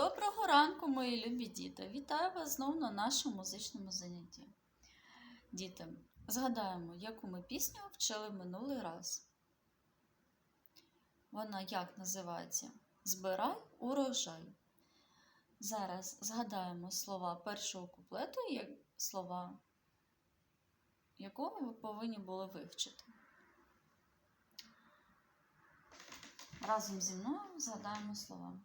Доброго ранку, мої любі діти! Вітаю вас знову на нашому музичному занятті. Діти, згадаємо, яку ми пісню вчили минулий раз. Вона як називається? Збирай урожай. Зараз згадаємо слова першого куплету, як слова якого ви повинні були вивчити. Разом зі мною згадаємо слова.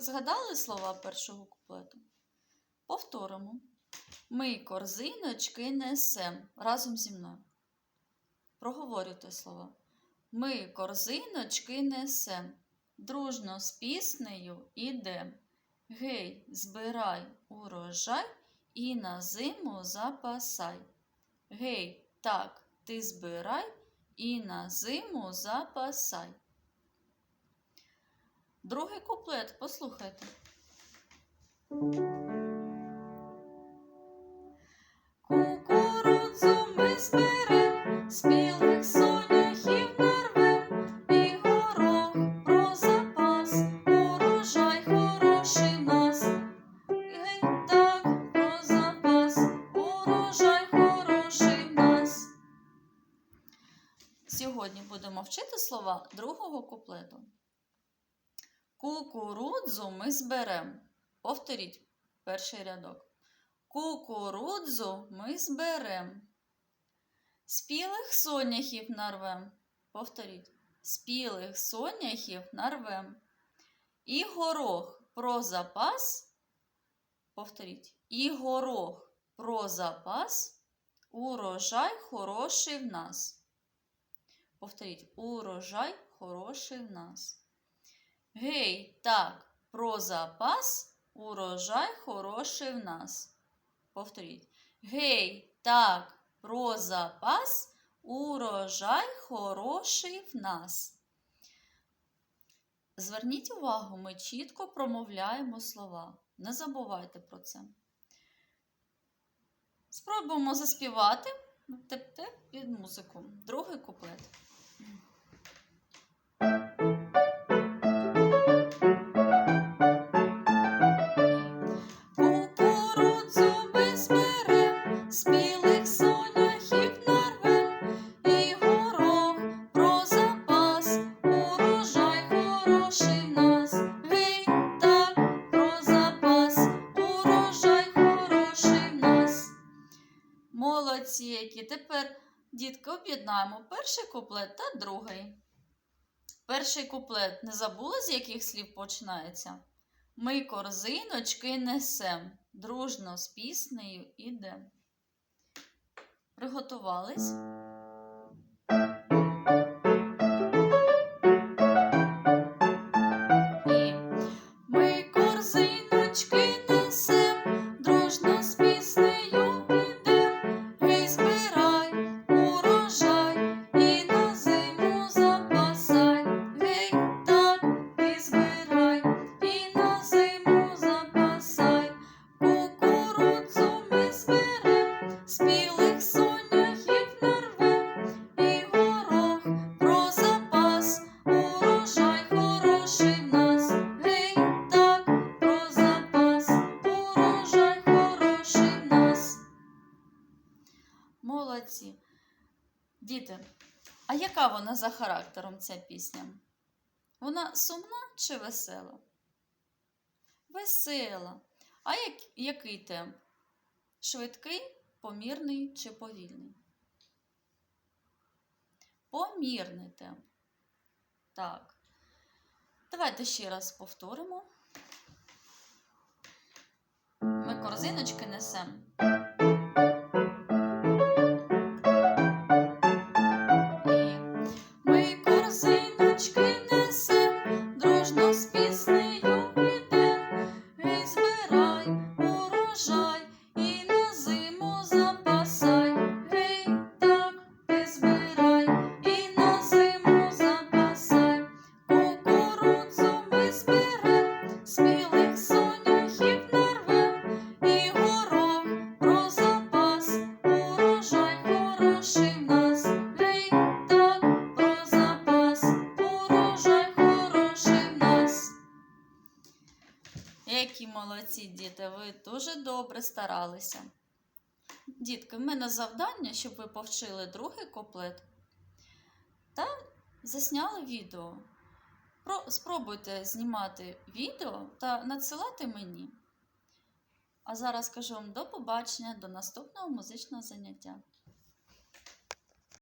Згадали слова першого куплету? Повторимо. Ми корзиночки несем разом зі мною. Проговорюйте слова. Ми корзиночки несем, дружно з піснею ідем. Гей, збирай урожай і на зиму запасай. Гей, так, ти збирай і на зиму запасай. Другий куплет послухайте. Кукурудзу ми зберем, спілих соняхів нарвем, і горох про запас, урожай хороший нас. Гей, так, про запас, урожай хороший нас. Сьогодні будемо вчити слова другого куплету. Кукурудзу ми зберем. Повторіть перший рядок. Кукурудзу ми зберем. Спілих соняхів нарвем. Повторіть. Спілих соняхів нарвем. І горох про запас. Повторіть. І горох про запас. Урожай хороший в нас. Повторіть. Урожай хороший в нас. Гей, так, про запас. Урожай хороший в нас. Повторіть. Гей, так, про запас, урожай хороший в нас. Зверніть увагу, ми чітко промовляємо слова. Не забувайте про це. Спробуємо заспівати теп-теп під музику. Другий куплет. Молодці, які тепер, дітки, об'єднаємо перший куплет та другий. Перший куплет не забули, з яких слів починається? Ми корзиночки несем, дружно з піснею ідем. Приготувались? Молодці. Діти, а яка вона за характером ця пісня? Вона сумна чи весела? Весела. А як, який темп? Швидкий, помірний чи повільний? Помірний темп. Так. Давайте ще раз повторимо. Ми корзиночки несемо. Молодці діти, ви дуже добре старалися. Дітки, в мене завдання, щоб ви повчили другий куплет та засняли відео. Про- Спробуйте знімати відео та надсилати мені. А зараз кажу вам до побачення, до наступного музичного заняття.